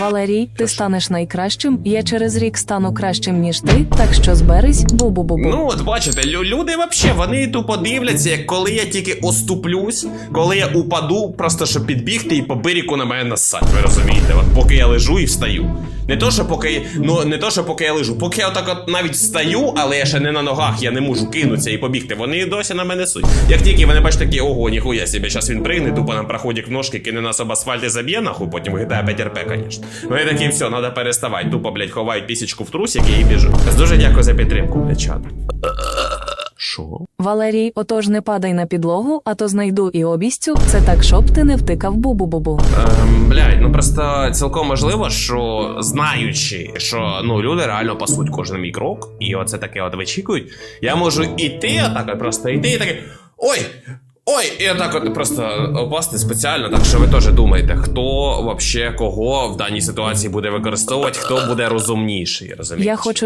Валерій, ти станеш найкращим. Я через рік стану кращим, ніж ти. Так що зберись, бу-бу-бу-бу. Ну, от бачите, лю- люди вообще вони тупо дивляться, як коли я тільки оступлюсь, коли я упаду, просто щоб підбігти і по бирику на мене нассать. Ви розумієте? От поки я лежу і встаю. Не то, що поки, ну не то, що поки я лежу, поки я отак от навіть встаю, але я ще не на ногах, я не можу кинутися і побігти. Вони досі на мене суть. Як тільки вони бачать такі, ого, ніхуя себе, зараз він пригне, тупо нам проходить в ножки, кине нас об асфальт і заб'є нахуй, потім GTA 5 РП, звісно. Вони такі, все, треба переставати. Тупо, блядь, ховають пісічку в трусики і біжуть. Дуже дякую за підтримку, блядь, чат. Що? Валерій, отож не падай на підлогу, а то знайду і обіцю. Це так, щоб ти не втикав бу-бу-бу-бу. Ем, блядь, ну просто цілком можливо, що знаючи, що ну люди реально пасуть кожен мій крок, і оце таке от вичікують, я можу іти, отак от просто іти і таке. Ой! Ой, і отак от просто опасти спеціально, так що ви теж думаєте, хто вообще кого в даній ситуації буде використовувати, хто буде розумніший, розумієте? Я хочу